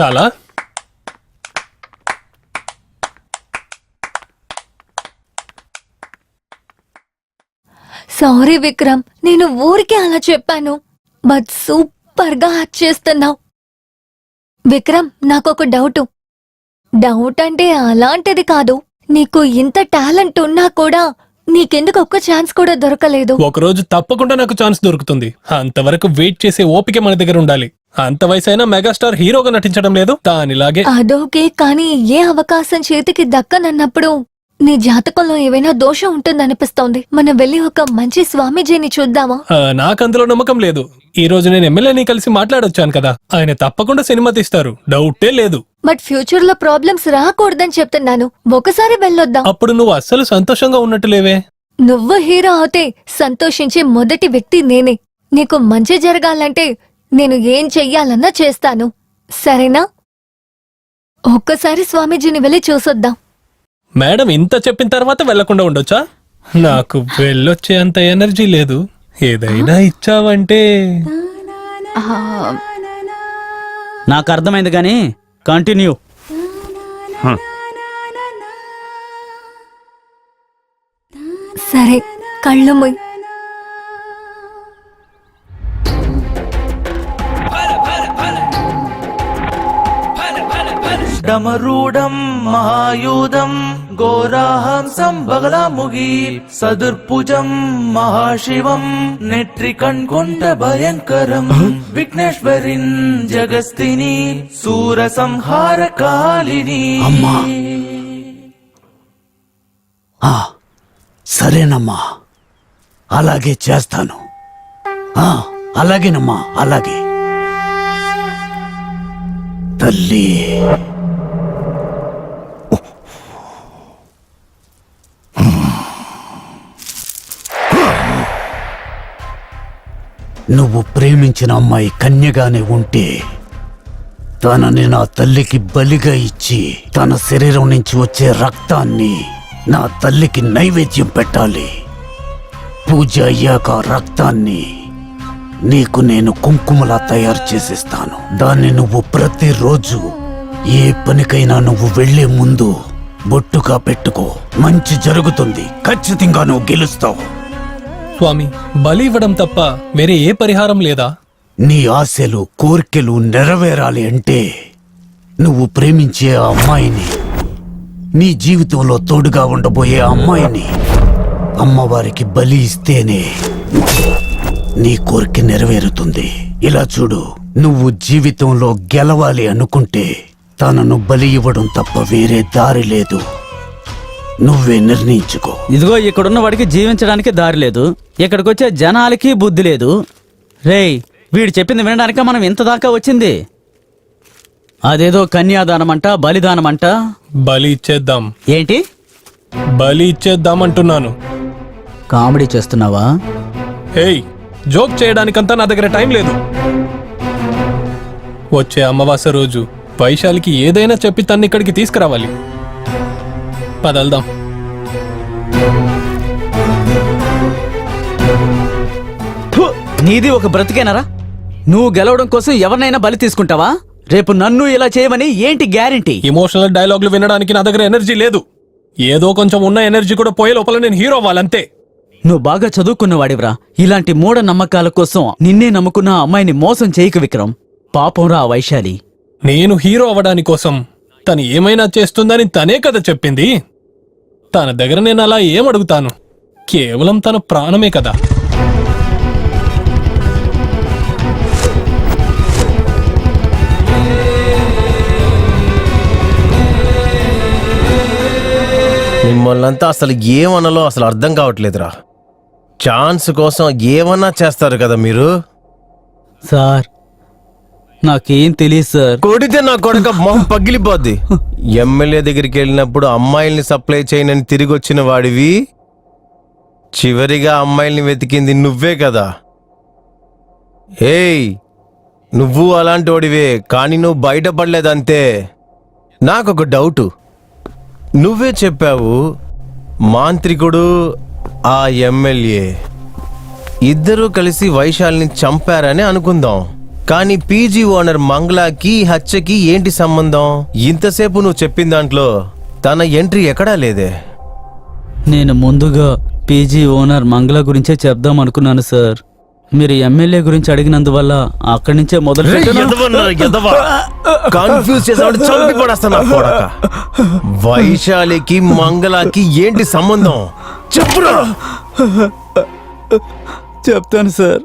చాలా. సారీ విక్రమ్ నేను ఊరికే అలా చెప్పాను. బట్ సూపర్గా యాక్ట్ చేస్తున్నావు. విక్రమ్ నాకొక డౌట్. డౌట్ అంటే అలాంటిది కాదు. నీకు ఇంత టాలెంట్ ఉన్నా కూడా నీకెందుకు ఒక్క ఛాన్స్ కూడా దొరకలేదు? ఒకరోజు తప్పకుండా నాకు ఛాన్స్ దొరుకుతుంది. అంతవరకు వెయిట్ చేసే ఓపిక మన దగ్గర ఉండాలి. అంత వయసైనా మెగాస్టార్ హీరోగా నటించడం లేదు. దానిలాగే అదోకే కానీ ఏ అవకాశం చేతికి దక్కనన్నప్పుడు నీ జాతకంలో ఏవైనా దోషం ఉంటుందనిపిస్తోంది. మనం వెళ్ళి ఒక మంచి స్వామీజీని చూద్దామా? ఆ, నాకు అందులో నమ్మకం లేదు. ఈ రోజు నేను ఎమ్మెల్యేని కలిసి మాట్లాడొచ్చాను కదా. ఆయన తప్పకుండా సినిమా తీస్తారు. డౌటే లేదు. బట్ ఫ్యూచర్లో ప్రాబ్లమ్స్ రాకూడదని చెప్తున్నాను. ఒకసారి వెళ్ళొద్దాం. అప్పుడు నువ్వు అస్సలు సంతోషంగా ఉన్నట్టు లేవే. నువ్వు హీరో అవుతే సంతోషించే మొదటి వ్యక్తి నేనే. నీకు మంచి జరగాలంటే నేను ఏం చెయ్యాలన్నా చేస్తాను. సరేనా? ఒక్కసారి స్వామీజీని వెళ్ళి చూసొద్దాం. మేడం ఇంత చెప్పిన తర్వాత వెళ్ళకుండా ఉండొచ్చా? నాకు వెళ్ళొచ్చే అంత ఎనర్జీ లేదు. ఏదైనా ఇచ్చావంటే. నాకు అర్థమైంది కానీ కంటిన్యూ సరే కళ్ళు మొయ్. డమరూఢం మహాయూధం ఘోరాహంసం బగలాముగి సదుర్భుజం మహాశివం నెట్రికణ్కొండ భయంకరం విఘ్నేశ్వరిన్ జగస్తిని సూర సంహార కాలిని ఆ, సరేనమ్మా అలాగే చేస్తాను. ఆ, అలాగేనమ్మా అలాగే. తల్లి. నువ్వు ప్రేమించిన అమ్మాయి కన్యగానే ఉంటే తనని నా తల్లికి బలిగా ఇచ్చి తన శరీరం నుంచి వచ్చే రక్తాన్ని నా తల్లికి నైవేద్యం పెట్టాలి. పూజ అయ్యాక రక్తాన్ని నీకు నేను కుంకుమలా తయారు చేసిస్తాను. దాన్ని నువ్వు ప్రతిరోజు ఏ పనికైనా నువ్వు వెళ్ళే ముందు బొట్టుగా పెట్టుకో. మంచి జరుగుతుంది. ఖచ్చితంగా నువ్వు గెలుస్తావు. స్వామి బలి ఇవ్వడం తప్ప వేరే ఏ పరిహారం లేదా? నీ ఆశలు కోరికలు నెరవేరాలి అంటే నువ్వు ప్రేమించే ఆ అమ్మాయిని నీ జీవితంలో తోడుగా ఉండబోయే అమ్మాయిని అమ్మవారికి బలి ఇస్తేనే నీ కోరిక నెరవేరుతుంది. ఇలా చూడు నువ్వు జీవితంలో గెలవాలి అనుకుంటే తనను బలి ఇవ్వడం తప్ప వేరే దారి లేదు. నువ్వే నిర్ణయించుకో. ఇదిగో ఇక్కడున్న వాడికి జీవించడానికి దారి లేదు. ఇక్కడికి వచ్చే జనాలకి బుద్ధి లేదు. రేయ్ వీడు చెప్పింది వినడానిక మనం ఇంత దాకా వచ్చింది? అదేదో కన్యాదానమంట బలిదానమంట? బలి ఇచ్చేద్దాం. ఏంటి? బలి ఇచ్చేద్దాం అంటున్నాను కామెడీ చేస్తున్నావా? హేయ్ జోక్ చేయడానికంతా నా దగ్గర టైం లేదు. వచ్చే అమావాస్య రోజు వైశాలికి ఏదైనా చెప్పి తన్ని ఇక్కడికి తీసుకురావాలి. పదల్దాం. నీది ఒక బ్రతికేనరా? నువ్వు గెలవడం కోసం ఎవరినైనా బలి తీసుకుంటావా? రేపు నన్ను ఇలా చేయమని ఏంటి గ్యారంటీ? ఇమోషనల్ డైలాగులు వినడానికి నా దగ్గర ఎనర్జీ లేదు. ఏదో కొంచెం ఉన్న ఎనర్జీ కూడా పోయే లోపల నేను హీరో అవ్వాలంతే. నువ్వు బాగా చదువుకున్నవాడివ్రా. ఇలాంటి మూఢ నమ్మకాల కోసం నిన్నే నమ్ముకున్న ఆ అమ్మాయిని మోసం చేయకు విక్రమ్. పాపంరా ఆ వైశాలి. నేను హీరో అవ్వడాని కోసం తను ఏమైనా చేస్తుందని తనే కదా చెప్పింది. తన దగ్గర నేను అలా ఏం అడుగుతాను కేవలం తన ప్రాణమే కదా. మిమ్మల్నంతా అసలు ఏమనాలో అసలు అర్థం కావట్లేదురా. ఛాన్స్ కోసం ఏమన్నా చేస్తారు కదా మీరు? సార్ నాకేం తెలియదు సార్. కొడితే నా కొడుక మొహం పగిలిపోద్ది. ఎమ్మెల్యే దగ్గరికి వెళ్ళినప్పుడు అమ్మాయిల్ని సప్లై చేయనని తిరిగి వచ్చిన వాడివి. చివరిగా అమ్మాయిల్ని వెతికింది నువ్వే కదా. ఏయ్ నువ్వు అలాంటి వాడివే కానీ నువ్వు బయటపడలేదంతే. నాకొక డౌటు. నువ్వే చెప్పావు మాంత్రికుడు ఆ ఎమ్మెల్యే. ఇద్దరూ కలిసి వైశాల్ని చంపారని అనుకుందాం. కానీ పీజీ ఓనర్ మంగళకి హత్యకి ఏంటి సంబంధం? ఇంతసేపు నువ్వు చెప్పిన దాంట్లో తన ఎంట్రీ ఎక్కడా లేదే? నేను ముందుగా పీజీ ఓనర్ మంగళ గురించే చెప్దాం అనుకున్నాను సార్. మీరు ఎమ్మెల్యే గురించి అడిగినందువల్ల అక్కడి నుంచే మొదలు పెట్టాను. కన్ఫ్యూజ్ చేసాడు చంపి పడేస్తాను కొడక. వైశాలికి మంగళకి ఏంటి సంబంధం? చెప్పురా. చెప్తాను సార్.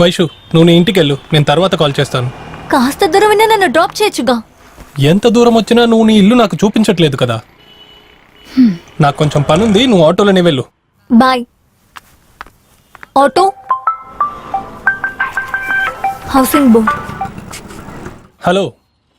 వైషు నువ్వు నీ ఇంటికి వెళ్ళు నేను తర్వాత కాల్ చేస్తాను. కాస్త దూరమైనా నన్ను డ్రాప్ చేయొచ్చుగా. ఎంత దూరం వచ్చినా నువ్వు నీ ఇల్లు నాకు చూపించట్లేదు కదా. నాకు కొంచెం పనుంది నువ్వు ఆటోలోనే వెళ్ళు. Bye. Auto? Housing board. Hello.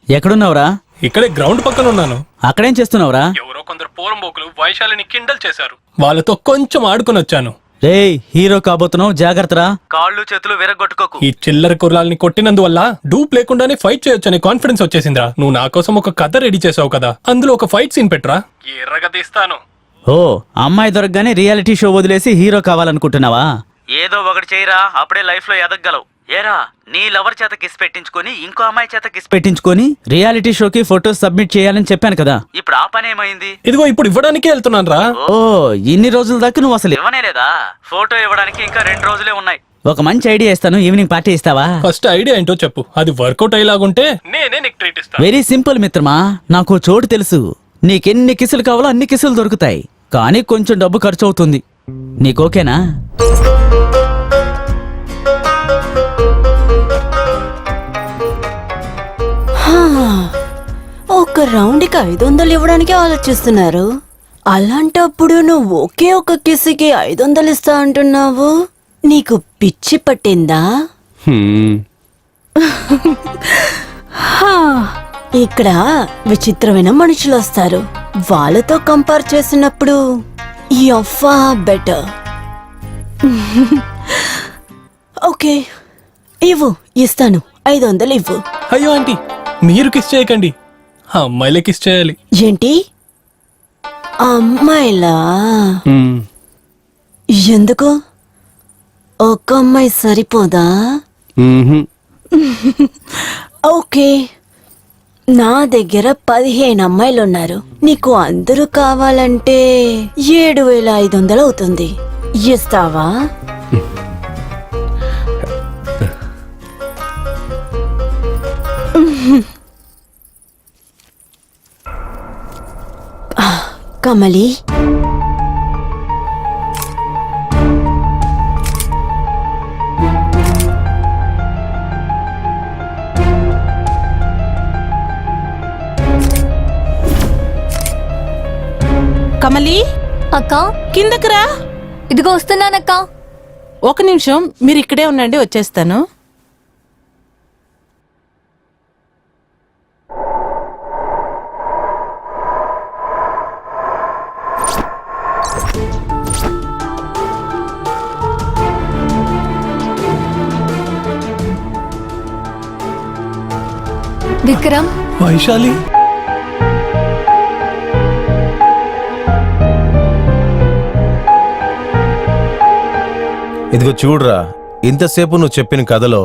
ఎక్కడున్నావురా? ఇక్కడే గ్రౌండ్ పక్కన ఉన్నాను. అక్కడేం చేస్తున్నావురా? ఎవరో కొందరు పోరంబోకులు వైశాలిని కిండల్ చేశారు. వాళ్ళతో కొంచెం ఆడుకొని వచ్చాను రేయ్ హీరో కాబోతున్నావు జాగ్రత్తరా. కాళ్ళు చేతులు విరగొట్టుకోకు. ఈ చిల్లర కుర్రాల్ని కొట్టినందువల్ల డూప్ లేకుండానే ఫైట్ చేయొచ్చనే కాన్ఫిడెన్స్ వచ్చేసిందిరా. నువ్వు నా కోసం ఒక కథ రెడీ చేసావు కదా. అందులో ఒక ఫైట్ సీన్ పెట్టరా. ఎర్రగా తీస్తాను. ఓ అమ్మాయి దొరకగానే రియాలిటీ షో వదిలేసి హీరో కావాలనుకుంటున్నావా? ఏదో ఒకటి చేయరా అప్పుడే లైఫ్లో ఎదగలవు ఏరా నీ లవర్ చేత కిస్ పెట్టించుకొని ఇంకో అమ్మాయి చేత కిస్ పెట్టించుకొని రియాలిటీ షోకి ఫోటోస్ సబ్మిట్ చేయాలని చెప్పాను కదా. ఇప్పుడు ఆ పని ఏమైంది ఇదిగో ఇప్పుడు ఇవ్వడానికే వెళ్తున్నాను రా ఓ ఇన్ని రోజుల దాకా నువ్వు అసలు ఇవ్వనే లేదా? ఫోటో ఇవ్వడానికి ఇంకా రెండు రోజులే ఉన్నాయి. ఒక మంచి ఐడియా ఇస్తాను ఈవినింగ్ పార్టీ ఇస్తావా? ఫస్ట్ ఐడియా ఏంటో చెప్పు. అది వర్కౌట్ అయ్యేలాగుంటే నేనే నీకు ట్రీట్ ఇస్తాను వెరీ సింపుల్ మిత్రమా నాకు చోటు తెలుసు. నీకెన్ని కిసులు కావాలో అన్ని కిసులు దొరుకుతాయి కానీ కొంచెం డబ్బు ఖర్చు అవుతుంది నీకు ఒక రౌండ్కి ఐదు వందలు ఇవ్వడానికి ఆలోచిస్తున్నారు. అలాంటప్పుడు నువ్వు ఒకే ఒక కిస్కి ఐదు వందలు ఇస్తా అంటున్నావు? నీకు పిచ్చి పట్టిందా? హా, ఇక్కడ విచిత్రమైన మనుషులు వస్తారు. వాళ్ళతో కంపేర్ చేసినప్పుడు ఈ అఫా బెటర్. ఓకే ఇవ్వు ఇస్తాను. ఐదు వందలు ఇవ్వు. అయ్యో ఆంటీ. మీరు కిస్ చేయకండి. ఆ అమ్మాయిలే కిస్ చేయాలి. ఏంటి? అమ్మాయిలా? ఎందుకు? ఒక అమ్మాయి సరిపోదా? ఓకే. నా దగ్గర పదిహేను అమ్మాయిలు ఉన్నారు నీకు అందరూ కావాలంటే ఏడు వేల ఐదు వందలు అవుతుంది. ఇస్తావా? కమలి? కమలి? అక్క? కిందకి రా. ఇదిగో వస్తున్నానక్క. ఒక నిమిషం మీరు ఇక్కడే ఉండండి వచ్చేస్తాను. విక్రమ్? వైశాలి? ఇదిగో చూడురా ఇంతసేపు నువ్వు చెప్పిన కథలో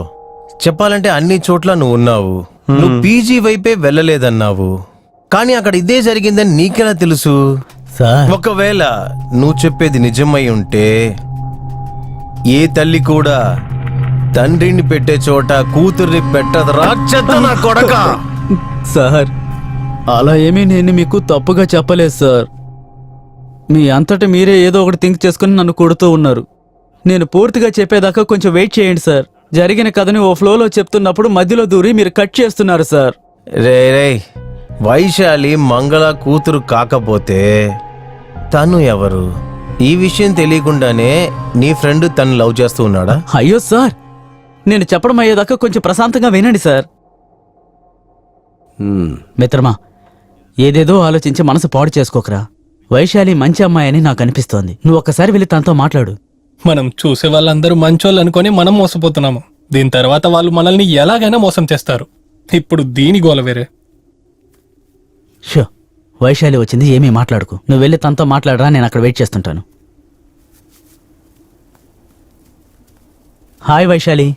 చెప్పాలంటే అన్ని చోట్ల నువ్వు ఉన్నావు. నువ్వు పీజీ వైపే వెళ్ళలేదన్నావు. కానీ అక్కడ ఇదే జరిగిందని నీకెలా తెలుసు? ఒకవేళ నువ్వు చెప్పేది నిజమై ఉంటే ఏ తల్లి కూడా తండ్రిని పెట్టే చోట కూతుర్ని పెట్టదు రాక్షత నా కొడక. సార్ అలా ఏమీ నేను మీకు తప్పుగా చెప్పలేదు సార్. మీ అంతట మీరే ఏదో ఒకటి థింక్ చేసుకుని నన్ను కొడుతూ ఉన్నారు. నేను పూర్తిగా చెప్పేదాకా కొంచెం వెయిట్ చేయండి సార్. జరిగిన కథని ఓ ఫ్లోలో చెప్తున్నప్పుడు మధ్యలో దూరి మీరు కట్ చేస్తున్నారు సార్. రే రే వైశాలి మంగళ కూతురు కాకపోతే తను ఎవరు? ఈ విషయం తెలియకుండానే నీ ఫ్రెండ్ తను లవ్ చేస్తూ ఉన్నాడా? అయ్యో సార్ నేను చెప్పడం అయ్యేదాకా కొంచెం ప్రశాంతంగా వినండి సార్. మిత్రమా ఏదేదో ఆలోచించి మనసు పాడు చేసుకోకరా. వైశాలి మంచి అమ్మాయి అని నాకు అనిపిస్తోంది. నువ్వు ఒక్కసారి వెళ్ళి తనతో మాట్లాడు. మనం చూసే వాళ్ళందరూ మంచోళ్ళు అనుకొని మనం మోసపోతున్నాము. దీని తర్వాత వాళ్ళు మనల్ని ఎలాగైనా మోసం చేస్తారు. ఇప్పుడు దీని గోల వేరే. షో వైశాలి వచ్చింది ఏమీ మాట్లాడుకు. నువ్వు వెళ్ళి తనతో మాట్లాడరా నేను అక్కడ వెయిట్ చేస్తుంటాను. హాయ్ వైశాలి.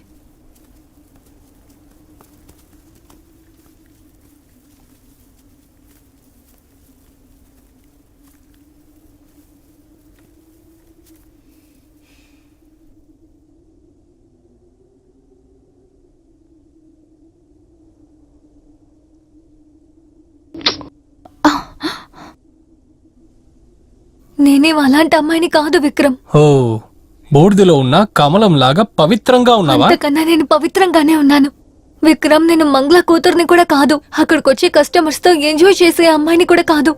నేనేం అలాంటి అమ్మాయిని కాదు విక్రమ్. ఓ బూడిదలో ఉన్న కమలం లాగా పవిత్రంగా ఉన్నావా? అంతకన్నా నేను పవిత్రంగానే ఉన్నాను. విక్రమ్ నేను మంగళ కూతుర్ని కూడా కాదు. అక్కడికి వచ్చే కస్టమర్స్తో ఎంజాయ్ చేసే అమ్మాయిని కూడా కాదు.